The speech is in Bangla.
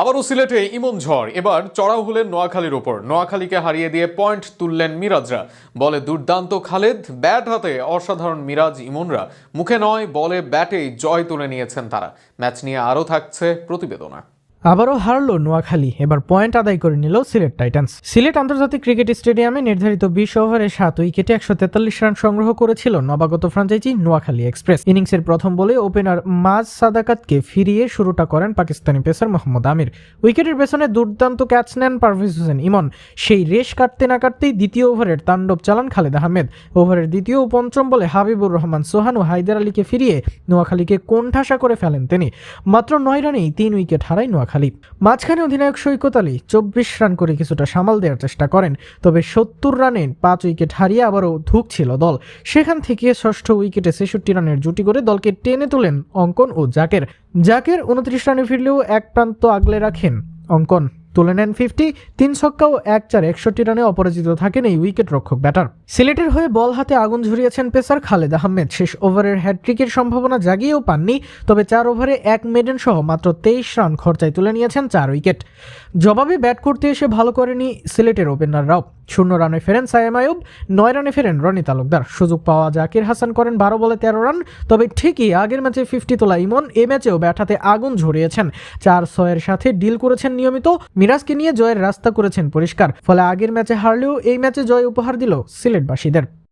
আবারও সিলেটে ইমন ঝড়। এবার চড়াও হলেন নোয়াখালীর ওপর। নোয়াখালীকে হারিয়ে দিয়ে পয়েন্ট তুললেন মিরাজরা। বলে দুর্দান্ত খালেদ, ব্যাট হাতে অসাধারণ মিরাজ ইমনরা। মুখে নয়, বলে ব্যাটেই জয় তুলে নিয়েছেন তারা। ম্যাচ নিয়ে আরও থাকছে প্রতিবেদনা। আবারও হারলো নোয়াখালী, এবার পয়েন্ট আদায় করে নিল সিলেট টাইটান্স। সিলেট আন্তর্জাতিক ক্রিকেট স্টেডিয়ামে নির্ধারিত বিশ ওভারে সাত উইকেটে একশো তেতাল্লিশ রান সংগ্রহ করেছিল নবাগত ফ্রাঞ্চাইজি নোয়াখালী এক্সপ্রেস। ইনিংসের প্রথম বলে ওপেনার মাজ সাদাকাতকে ফিরিয়ে শুরুটা করেন পাকিস্তানি পেসার মোহাম্মদ আমির। উইকেটের পেছনে দুর্দান্ত ক্যাচ নেন পারভেজ হোসেন ইমন। সেই রেশ কাটতে না কাটতেই দ্বিতীয় ওভারের তাণ্ডব চালান খালেদ আহমেদ। ওভারের দ্বিতীয় ও পঞ্চম বলে হাবিবুর রহমান, সোহান ও হায়দার আলীকে ফিরিয়ে নোয়াখালীকে কোণঠাসা করে ফেলেন তিনি। মাত্র নয় রানেই তিন উইকেট হারায় নোয়াখালী। মাঝখানে অধিনায়ক সৈকত আলী চব্বিশ রান করে কিছুটা সামাল দেওয়ার চেষ্টা করেন, তবে সত্তর রানে পাঁচ উইকেট হারিয়ে আবারও ধুকছিল দল। সেখান থেকে ষষ্ঠ উইকেটে ছেষট্টি রানের জুটি করে দলকে টেনে তোলেন অঙ্কন ও জাকের। জাকের উনত্রিশ রানে ফিরলেও এক প্রান্ত আগলে রাখেন অঙ্কন। তুলে নেন ফিফটি, তিন ছক্কা ও এক চার একষট্টি রানে অপরাজিত থাকেন এই উইকেট রক্ষক ব্যাটার। সিলেটের হয়ে বল হাতে আগুন ঝরিয়েছেন পেসার খালেদ আহমেদ। শেষ ওভারের হ্যাট্রিকের সম্ভাবনা জাগিয়েও পাননি, তবে চার ওভারে এক মেডেন সহ মাত্র তেইশ রান খরচায় তুলে নিয়েছেন চার উইকেট। জবাবে ব্যাট করতে এসে ভালো করেনি সিলেটের ওপেনাররাও। শূন্য রানে ফেরেন সায়েম আয়ুব, নয় রানে ফেরেন রনি তালুকদার। সুযোগ পাওয়া জাকির হাসান করেন বারো বলে তেরো রান, তবে ঠিকই আগের ম্যাচে ফিফটি তোলা ইমন, এ ম্যাচেও ব্যাটাতে আগুন ঝরিয়েছেন। চার ছয়ের সাথে ডিল করেছেন নিয়মিত, মিরাজকে নিয়ে জয়ের রাস্তা করেছেন পরিষ্কার, ফলে আগের ম্যাচে হারলেও এই ম্যাচে জয় উপহার দিল সিলেটবাসীদের।